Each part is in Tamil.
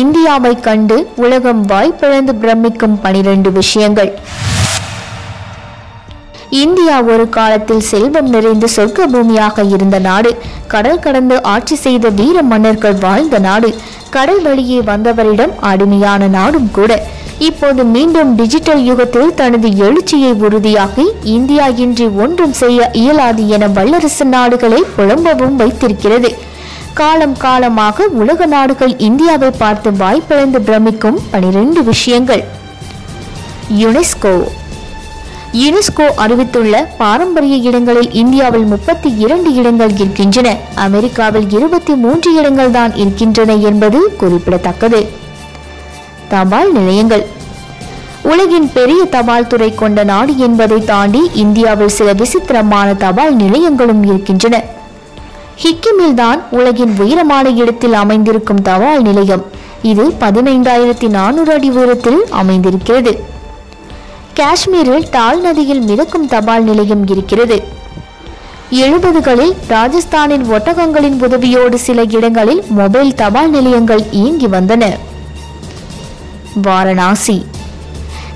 இந்தியாவை கண்டு உலகம் வாய்ப்பிழந்து பிரமிக்கும் பனிரெண்டு விஷயங்கள். இந்தியா ஒரு காலத்தில் செல்வம் நிறைந்த சொர்க்க பூமியாக இருந்த நாடு. கடல் கடந்து ஆட்சி செய்த வீர மன்னர்கள் வாழ்ந்த நாடு. கடல் வழியே வந்தவரிடம் அடிமையான நாடும் கூட. இப்போது மீண்டும் டிஜிட்டல் யுகத்தில் தனது எழுச்சியை உறுதியாக்கி இந்தியா இன்றி ஒன்றும் செய்ய இயலாது என வல்லரசு நாடுகளை புலம்பவும் வைத்திருக்கிறது. காலம் காலமாக உலக நாடுகள் இந்தியாவை பார்த்து வாய்ப்பிழந்து பிரமிக்கும் பனிரெண்டு விஷயங்கள். யுனெஸ்கோ. யுனெஸ்கோ அறிவித்துள்ள பாரம்பரிய இடங்களில் இந்தியாவில் முப்பத்தி இரண்டு இடங்கள் இருக்கின்றன. அமெரிக்காவில் இருபத்தி மூன்று இடங்கள் தான் இருக்கின்றன என்பது குறிப்பிடத்தக்கது. தபால் நிலையங்கள். உலகின் பெரிய தபால் துறை கொண்ட நாடு என்பதை தாண்டி இந்தியாவில் சில விசித்திரமான தபால் நிலையங்களும் இருக்கின்றன. ஹிக்கிமில் தான் உலகின் உயரமான இடத்தில் அமைந்திருக்கும் தபால் நிலையம். இது பதினைந்தாயிரத்தி நானூறு அடி உயரத்தில் அமைந்திருக்கிறது. காஷ்மீரில் டால் நதியில் மிதக்கும் தபால் நிலையம் இருக்கிறது. எழுபதுகளில் ராஜஸ்தானின் ஒட்டகங்களின் உதவியோடு சில இடங்களில் மொபைல் தபால் நிலையங்கள் இயங்கி வந்தன. வாரணாசி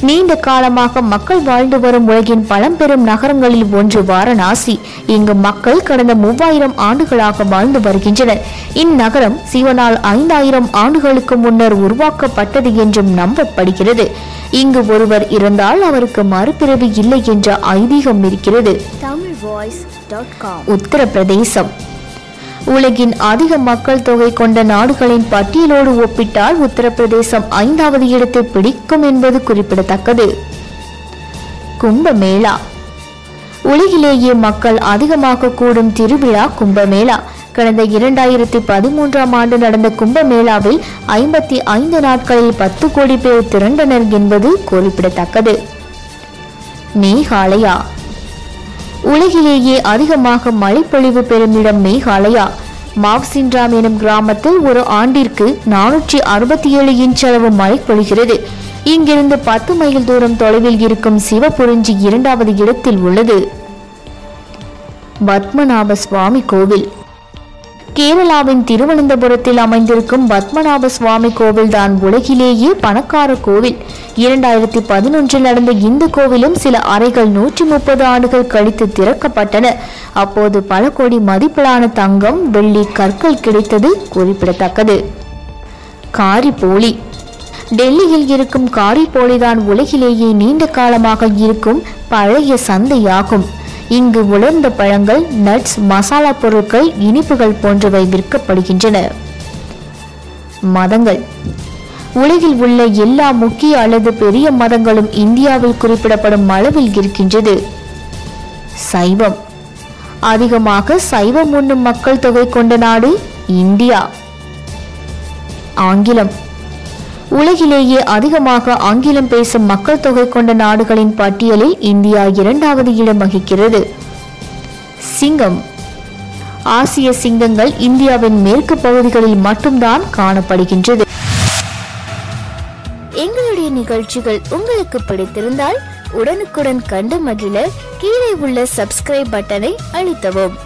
நீண்ட காலமாக மக்கள் வாழ்ந்து வரும் உலகின் பழம்பெரும் நகரங்களில் ஒன்று வாரணாசி. இங்கு மக்கள் கடந்த மூவாயிரம் ஆண்டுகளாக வாழ்ந்து வருகின்றனர். இந்நகரம் சிவனால் ஐந்தாயிரம் ஆண்டுகளுக்கு முன்னர் உருவாக்கப்பட்டது என்றும் நம்பப்படுகிறது. இங்கு ஒருவர் இறந்தால் அவருக்கு மறுபிறவி இல்லை என்ற ஐதீகம் இருக்கிறது. உத்தரப்பிரதேசம். உலகின் அதிக மக்கள் தொகை கொண்ட நாடுகளின் பட்டியலோடு ஒப்பிட்டால் உத்தரப்பிரதேசம் ஐந்தாவது இடத்தை பிடிக்கும் என்பது குறிப்பிடத்தக்கது. கும்பமேளா. உலகிலேயே மக்கள் அதிகமாக கூடும் திருவிழா கும்பமேளா. கடந்த இரண்டாயிரத்தி பதிமூன்றாம் ஆண்டு நடந்த கும்பமேளாவில் ஐம்பத்தி ஐந்து நாட்களில் பத்து கோடி பேர் திரண்டனர் என்பது குறிப்பிடத்தக்கது. மேகாலயா. உலகிலேயே அதிகமாக மழைப்பொழிவு பெறும் இடம் மேகாலயா. மாவ்சின்ராம் எனும் கிராமத்தில் ஒரு ஆண்டிற்கு நானூற்றி அறுபத்தி ஏழு இன்ச் அளவு மழை பொழிகிறது. இங்கிருந்து பத்து மைல் தூரம் தொலைவில் இருக்கும் சிவபுரிஞ்சி இரண்டாவது இடத்தில் உள்ளது. பத்மநாப சுவாமி கோவில். கேரளாவின் திருவனந்தபுரத்தில் அமைந்திருக்கும் பத்மநாப சுவாமி கோவில் தான் உலகிலேயே பணக்கார கோவில். இரண்டாயிரத்தி பதினொன்றில் நடந்த இந்த கோவிலும் சில அறைகள் நூற்றி முப்பது ஆண்டுகள் கழித்து திறக்கப்பட்டன. அப்போது பல கோடி மதிப்பிலான தங்கம் வெள்ளி கற்கள் கிடைத்தது குறிப்பிடத்தக்கது. காரிப்போலி. டெல்லியில் இருக்கும் காரிப்போலிதான் உலகிலேயே நீண்ட காலமாக இருக்கும் பழைய சந்தையாகும். இங்கு உலர்ந்த பழங்கள் நட்ஸ் மசாலா பொருட்கள் இனிப்புகள் போன்றவை விற்கப்படுகின்றன. மதங்கள். உலகில் உள்ள எல்லா முக்கிய அல்லது பெரிய மதங்களும் இந்தியாவில் குறிப்பிடப்படும் அளவில் இருக்கின்றது. சைவம். அதிகமாக சைவம் உண்ணும் மக்கள் தொகை கொண்ட நாடு இந்தியா. ஆங்கிலம். உலகிலேயே அதிகமாக ஆங்கிலம் பேசும் மக்கள் தொகை கொண்ட நாடுகளின் பட்டியலில் இந்தியா இரண்டாவது இடம் வகிக்கிறது. சிங்கம். ஆசிய சிங்கங்கள் இந்தியாவின் மேற்கு பகுதிகளில் மட்டும்தான் காணப்படுகின்றது. எங்களுடைய நிகழ்ச்சிகள் உங்களுக்கு பிடித்திருந்தால் உடனுக்குடன் கண்டு மகிழ கீழே உள்ள சப்ஸ்கிரைப் பட்டனை அழுத்தவும்.